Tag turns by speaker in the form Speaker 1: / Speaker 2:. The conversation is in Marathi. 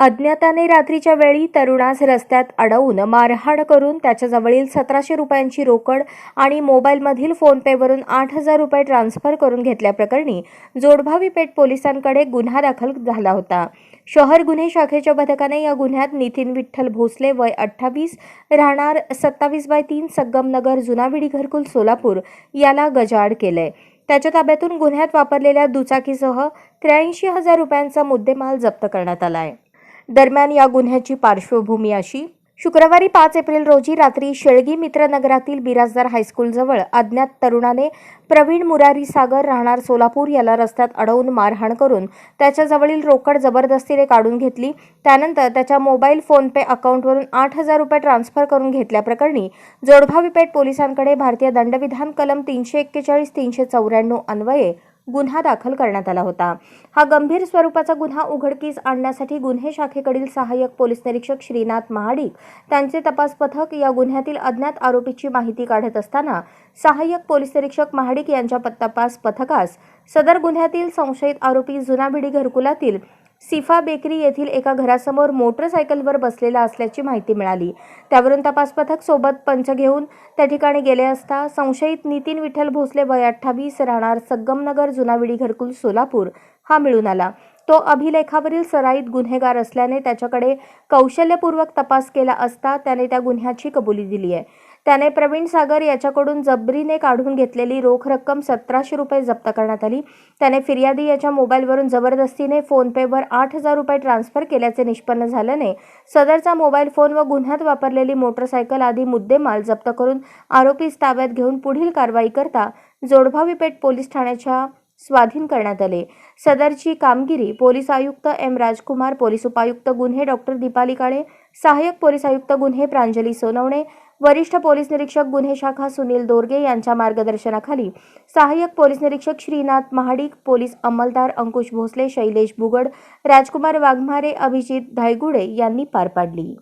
Speaker 1: अज्ञाताने रात्रीच्या वेळी तरुणास रस्त्यात अडवून मारहाण करून त्याच्याजवळील सतराशे रुपयांची रोकड आणि मोबाईलमधील फोनपेवरून आठ हजार रुपये ट्रान्स्फर करून घेतल्याप्रकरणी जोडभावी पेठ पोलिसांकडे गुन्हा दाखल झाला होता. शहर गुन्हे शाखेच्या पथकाने या गुन्ह्यात नितीन विठ्ठल भोसले वय अठ्ठावीस राहणार सत्तावीस बाय तीन संगमनगर जुनाविडी घरकुल सोलापूर याला गजाआड केलंय. त्याच्या ताब्यातून गुन्ह्यात वापरलेल्या दुचाकीसह त्र्याऐंशी हजार रुपयांचा मुद्देमाल जप्त करण्यात आला आहे दरम्यान या गुन्ह्याची पार्श्वभूमी अशी. शुक्रवारी पाच एप्रिल रोजी रात्री शेळगी मित्रनगरातील बिराजदार हायस्कूलजवळ अज्ञात तरुणाने प्रवीण मुरारी सागर राहणार सोलापूर याला रस्त्यात अडवून मारहाण करून त्याच्याजवळील रोकड जबरदस्तीने काढून घेतली. त्यानंतर त्याच्या मोबाईल फोनपे अकाउंटवरून आठ हजार रुपये ट्रान्स्फर करून घेतल्याप्रकरणी जोडभावीपेठ पोलिसांकडे भारतीय दंडविधान कलम तीनशे एक्केचाळीस तीनशे चौऱ्याण्णव अन्वये गुन्हा दाखल करण्यात आला होता. हा गंभीर स्वरूपाचा गुन्हा उघडकीस आणण्यासाठी गुन्हे शाखेकडील सहाय्यक पोलीस निरीक्षक श्रीनाथ महाडिक त्यांचे तपास पथक या गुन्ह्यातील अज्ञात आरोपीची माहिती काढत असताना सहाय्यक पोलीस निरीक्षक महाडिक यांच्या तपास पथकास सदर गुन्ह्यातील संशयित आरोपी जुनाभिडी घरकुलातील सिफा बेकरी येथील एका घरासमोर मोटरसायकलवर बसलेला असल्याची माहिती मिळाली. त्यावरून तपास पथक सोबत पंच घेऊन त्या ठिकाणी गेले असता संशयित नितीन विठ्ठल भोसले वय अठ्ठावीस राहणार सग्गमनगर जुनाविडी घरकुल सोलापूर हा मिळून आला. तो अभिलेखावरील सराईत गुन्हेगार असल्याने त्याच्याकडे कौशल्यपूर्वक तपास केला असता त्याने त्या गुन्ह्याची कबुली दिली आहे. त्याने प्रवीण सागर याच्याकडून जबरीने काढून घेतलेली रोख रक्कम सतराशे रुपये जप्त करण्यात आली. त्याने फिर्यादी याच्या मोबाईलवरून जबरदस्तीने फोनपेवर आठ हजार रुपये ट्रान्स्फर केल्याचे निष्पन्न झाल्याने सदरचा मोबाईल फोन व गुन्ह्यात वापरलेली मोटरसायकल आदी मुद्देमाल जप्त करून आरोपीस ताब्यात घेऊन पुढील कारवाई करता जोडभावी पेठ पोलीस ठाण्याच्या स्वाधीन करण्यात आले. सदरची कामगिरी पोलीस आयुक्त एम. राजकुमार पोलीस उपायुक्त गुन्हे डॉक्टर दीपाली काळे सहाय्यक पोलीस आयुक्त गुन्हे प्रांजली सोनवणे वरिष्ठ पोलीस निरीक्षक गुन्हे शाखा सुनील दोरगे यांच्या मार्गदर्शनाखाली सहाय्यक पोलीस निरीक्षक श्रीनाथ महाडिक पोलीस अंमलदार अंकुश भोसले शैलेश बुगड राजकुमार वाघमारे अभिजित धायगुडे यांनी पार पाडली.